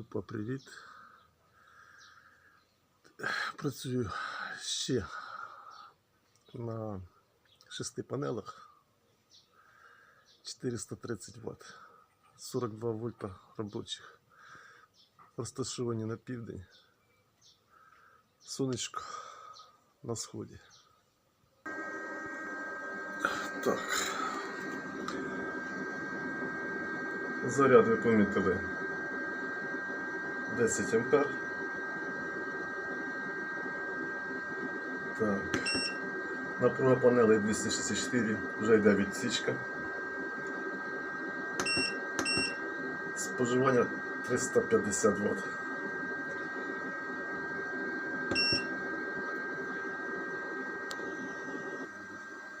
Група привіт. Працюю ще на шести панелах 430 Вт. 42 вольта робочих. Розташовані на південь. Сонечко на сході. Так. Заряд ви помітили 10 ампер. Так. Напруга панелей 264, вже йде відсічка. Споживання 350 Вт.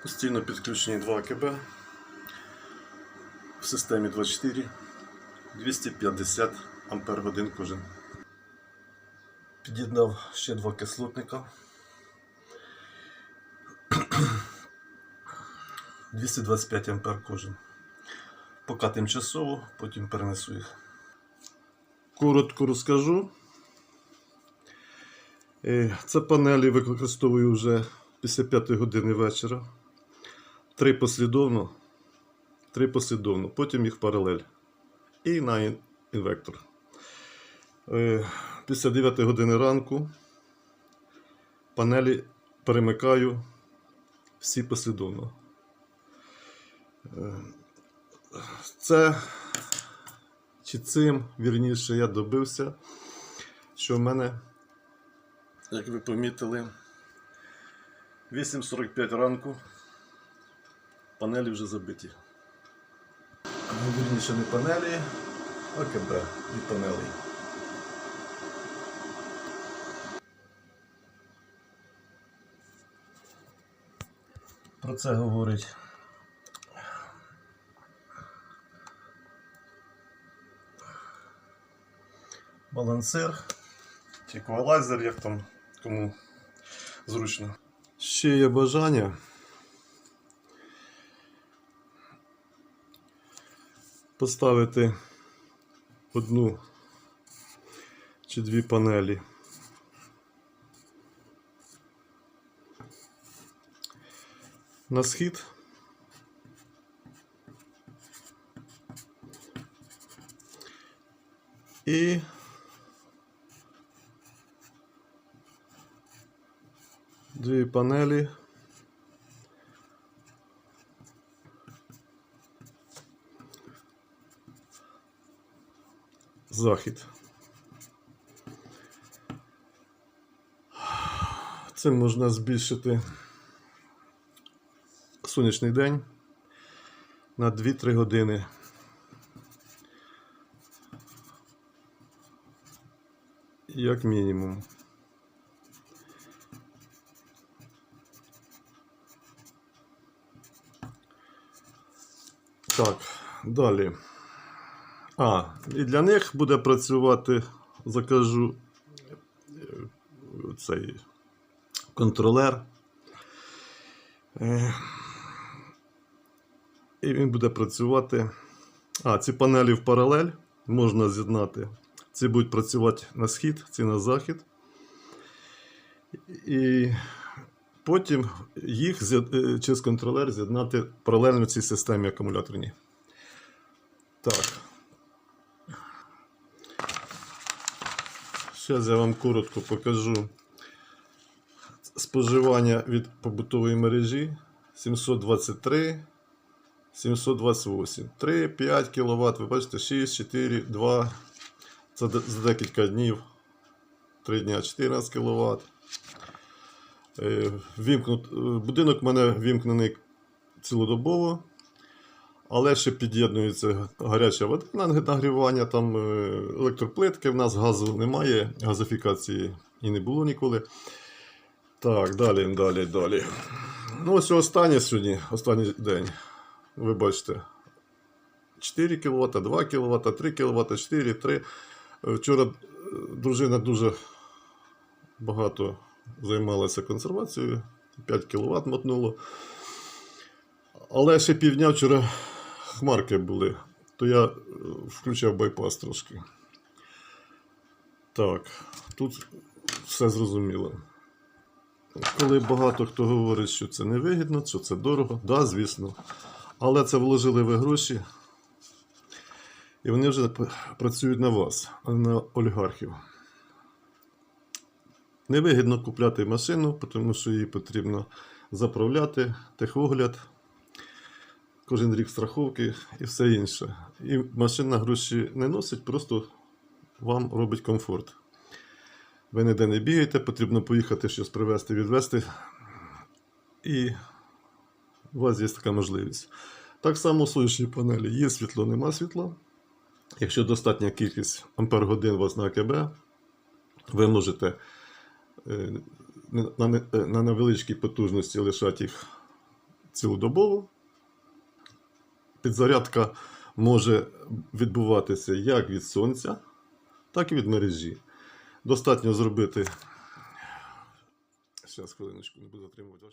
Постійно підключені 2 КБ в системі 24 250 ампер годин кожен. Під'єднав ще два кислотника. 225 ампер кожен. Поки тимчасово, потім перенесу їх. Коротко розкажу. Е, Це панелі використовую вже після 5 години вечора. Три послідовно. Три послідовно, потім їх паралель. І на інвектор. Е, Після 9 години ранку панелі перемикаю всі послідовно. Е, Це чи цим, вірніше, я добився, що в мене, як ви помітили, 8.45 ранку панелі вже забиті. Ну, Вірніше не панелі, а КБ від панелей. Про це говорить балансир чи еквалайзер, як там кому зручно. Ще є бажання. Поставити одну чи дві панелі. На схід. І дві панелі. Захід. Цим можна збільшити сонячний день на 2-3 години. Як мінімум. Так, далі. А, і для них буде працювати, закажу е, цей контролер. І він буде працювати. А, ці панелі в паралель можна з'єднати. Ці будуть працювати на схід, ці на захід. І потім їх е, через контролер з'єднати паралельно цій системі акумуляторній. Так. Зараз я вам коротко покажу споживання від побутової мережі 723, 728. 3, 5 кВт, ви бачите, 6, 4, 2. Це за декілька днів. 3 дня 14 кВт. Вімкнут, е, будинок в мене вімкнений цілодобово. Але ще під'єднується гаряча вода на нагрівання, там е, електроплитки, в нас газу немає, газифікації і не було ніколи. Так, далі, далі, далі. Ну, ось останнє сьогодні, останній день. Ви бачите. 4 кВт, 2 кВт, 3 кВт, 4, 3. Е, Вчора е, дружина дуже багато займалася консервацією, 5 кВт мотнуло. Але ще півдня вчора хмарки були, то я е, включав байпас трошки. Так, тут все зрозуміло. Коли багато хто говорить, що це невигідно, що це дорого, да, звісно. Але це вложили ви гроші, і вони вже працюють на вас, а не на олігархів. Невигідно купляти машину, тому що її потрібно заправляти, техогляд, кожен рік страховки і все інше. І машина гроші не носить, просто вам робить комфорт. Ви ніде не бігаєте, потрібно поїхати щось привезти, відвезти. І у вас є така можливість. Так само сонячні панелі. Є світло, нема світла. Якщо достатня кількість ампер-годин у вас на АКБ, ви можете е, е, на невеличкій потужності лишати їх цілодобово. Підзарядка може відбуватися як від сонця, так і від мережі. Достатньо зробити. Зараз хвилиночку, не буду затримувати.